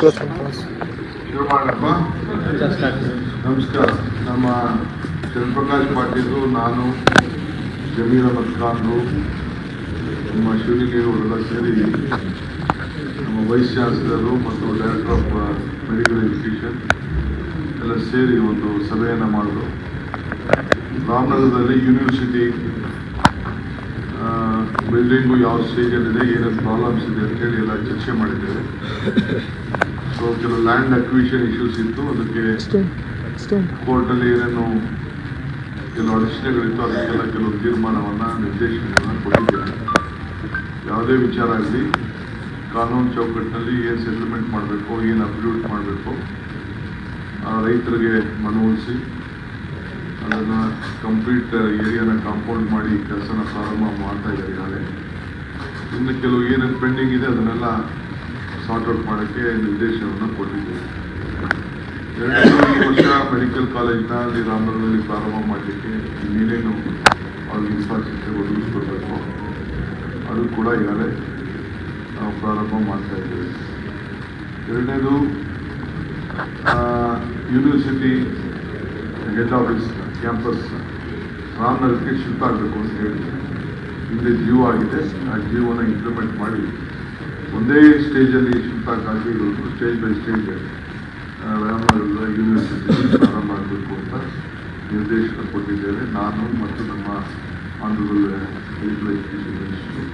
ಮಾಡಪ್ಪ ನಮಸ್ಕಾರ ನಮ್ಮ ಚಂದ್ರಪ್ರಕಾಶ್ ಪಾಟೀಲು ನಾನು ಜಮೀರ್ ಅಹಮದ್ ಖಾನ್ರು ನಮ್ಮ ಶಿವಲಿಂಗೇಗೌಡರೆಲ್ಲ ಸೇರಿ ನಮ್ಮ ವೈಸ್ ಚಾನ್ಸಲರು ಮತ್ತು ಡೈರೆಕ್ಟರ್ ಆಫ್ ಮೆಡಿಕಲ್ ಎಜುಕೇಷನ್ ಎಲ್ಲ ಸೇರಿ ಒಂದು ಸಭೆಯನ್ನು ಮಾಡಿದ್ರು ರಾಮನಗರದಲ್ಲಿ ಯೂನಿವರ್ಸಿಟಿ ಬಿಲ್ಡಿಂಗು ಯಾವ ಸ್ಟೇಜಲ್ಲಿದೆ ಏನೇನು ಪ್ರಾಬ್ಲಮ್ಸ್ ಇದೆ ಅಂತೇಳಿ ಎಲ್ಲ ಚರ್ಚೆ ಮಾಡಿದ್ದೇವೆ ಸೊ ಕೆಲವು ಲ್ಯಾಂಡ್ ಅಕ್ವಿಷನ್ ಇಶ್ಯೂಸ್ ಇತ್ತು. ಅದಕ್ಕೆ ಕೋರ್ಟಲ್ಲಿ ಏನೇನು ಕೆಲವು ಅಡಚಣೆಗಳಿತ್ತು ಅದಕ್ಕೆಲ್ಲ ಕೆಲವು ತೀರ್ಮಾನವನ್ನು ನಿರ್ದೇಶನಗಳನ್ನು ಕೊಟ್ಟಿದ್ದೇನೆ ಯಾವುದೇ ವಿಚಾರ ಆಗಲಿ ಕಾನೂನು ಚೌಕಟ್ಟಿನಲ್ಲಿ ಏನು ಸೆಟಲ್ಮೆಂಟ್ ಮಾಡಬೇಕು ಏನು ಅಪ್ಲೂಟ್ ಮಾಡಬೇಕು ರೈತರಿಗೆ ಮನವೊಲಿಸಿ ಅದನ್ನು ಕಂಪ್ಲೀಟ್ ಏರಿಯಾನ ಕಾಂಪೌಂಡ್ ಮಾಡಿ ಕೆಲಸನ ಪ್ರಾರಂಭ ಮಾಡ್ತಾ ಇದ್ದಾರೆ ಇನ್ನು ಕೆಲವು ಏನೇನು ಪೆಂಡಿಂಗ್ ಇದೆ ಅದನ್ನೆಲ್ಲ ಸಾರ್ಟ್ ಔಟ್ ಮಾಡೋಕ್ಕೆ ನಿರ್ದೇಶನವನ್ನು ಕೊಟ್ಟಿದ್ದೇವೆ ಎರಡು ವರ್ಷ ಮೆಡಿಕಲ್ ಕಾಲೇಜ್ನ ಅಲ್ಲಿ ರಾಮನಗರದಲ್ಲಿ ಪ್ರಾರಂಭ ಮಾಡಲಿಕ್ಕೆ ಇನ್ನೇನೇನು ಅವ್ರಿಗೆ ಇನ್ಫ್ರಾಸ್ಟ್ರಕ್ಚರ್ ಒದಗಿಸ್ಕೊಡ್ಬೇಕು, ಅದು ಕೂಡ ಈಗಾಗಲೇ ನಾವು ಪ್ರಾರಂಭ ಮಾಡ್ತಾ ಇದ್ದೇವೆ. ಎರಡನೇದು ಯೂನಿವರ್ಸಿಟಿ ಹೆಡ್ ಆಫೀಸ್ ಕ್ಯಾಂಪಸ್ ರಾಮನಗರಕ್ಕೆ ಶಿಫ್ಟ್ ಆಗಬೇಕು ಅಂತ ಹೇಳಿದೆ ಹಿಂದೆ ಜಿಯೋ ಆಗಿದೆ, ಆ ಜೀವನ ಇಂಪ್ಲಿಮೆಂಟ್ ಮಾಡಿ ಒಂದೇ ಸ್ಟೇಜಲ್ಲಿ ಆಗಿ ಸ್ಟೇಜ್ ಬೈ ಸ್ಟೇಜ್ ರಾಮನಗರದ ಯೂನಿವರ್ಸಿಟಿ ಪ್ರಾರಂಭ ಮಾಡಬೇಕು ಅಂತ ನಿರ್ದೇಶನ ಕೊಟ್ಟಿದ್ದೇವೆ ನಾನು ಮತ್ತು ನಮ್ಮ honourable medical education minister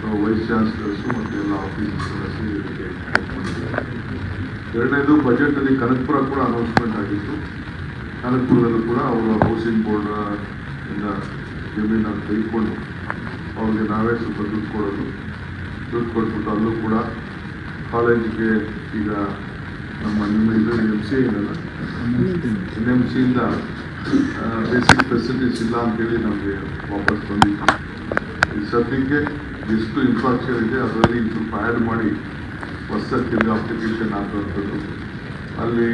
so vice chancellors ಮತ್ತು ಎಲ್ಲ ಆಫೀಸರ್ಸ್ ಎಲ್ಲ ಸೇರಿ ಇದಕ್ಕೆ ಎರಡನೇದು ಬಜೆಟಲ್ಲಿ ಕನಕಪುರ ಕೂಡ ಅನೌನ್ಸ್ಮೆಂಟ್ ಆಗಿತ್ತು. ಕನಕಪುರದಲ್ಲೂ ಕೂಡ ಅವರು ಹೌಸಿಂಗ್ ಬೋರ್ಡ್ ಇಂದ ಜಮೀನನ್ನು ತೆಗೆದುಕೊಂಡು ಅವ್ರಿಗೆ ನಾವೇ ಸ್ವಲ್ಪ ದುಡ್ಡು ಕೊಡೋದು. ದುಡ್ಡು ಕೊಟ್ಬಿಟ್ಟು ಅಲ್ಲೂ ಕೂಡ ಕಾಲೇಜಿಗೆ ಈಗ ನಮ್ಮ ನಿಮ್ಮ ಇದನ್ನು ಎಂ ಸಿ ಏನಲ್ಲ? ಎನ್ ಎಂ ಸಿಯಿಂದ ಬೇಸಿಕ್ ಫೆಸಿಲಿಟೀಸ್ ಇಲ್ಲ ಅಂತೇಳಿ ನಮಗೆ ವಾಪಸ್ ಬಂದಿತ್ತು. ಈ ಸದ್ಯಕ್ಕೆ ಎಷ್ಟು ಇನ್ಫ್ರಾಸ್ಟ್ರಕ್ಚರ್ ಇದೆ ಅದರಲ್ಲಿ ಸ್ವಲ್ಪ ಆ್ಯಡ್ ಮಾಡಿ ಹೊಸದಾಗಿ ಅಪ್ಲಿಕೇಶನ್ ಆಗುವಂಥದ್ದು ಅಲ್ಲಿ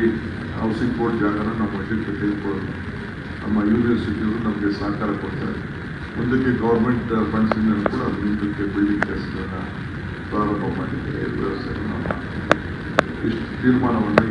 ಹೌಸಿಂಗ್ ಬೋರ್ಡ್ ಜಾಗನ ನಮ್ಮ ವಶಕ್ಕೆ ತೆಗೆದುಕೊಳ್ಳೋದು. ನಮ್ಮ ಯೂನಿವರ್ಸಿಟಿಯವರು ನಮಗೆ ಸಹಕಾರ ಕೊಡ್ತಾರೆ. ಮುಂದಕ್ಕೆ ಗೌರ್ಮೆಂಟ್ ಫಂಡ್ಸಿನಲ್ಲಿ ಕೂಡ ಮುಂದಕ್ಕೆ ಬಿಲ್ಡಿಂಗ್ ಕೆಲಸಗಳನ್ನು ಪ್ರಾರಂಭ ಮಾಡಿದ್ದೇವೆ ವ್ಯವಸ್ಥೆಯನ್ನು. ಇಷ್ಟು ತೀರ್ಮಾನವನ್ನು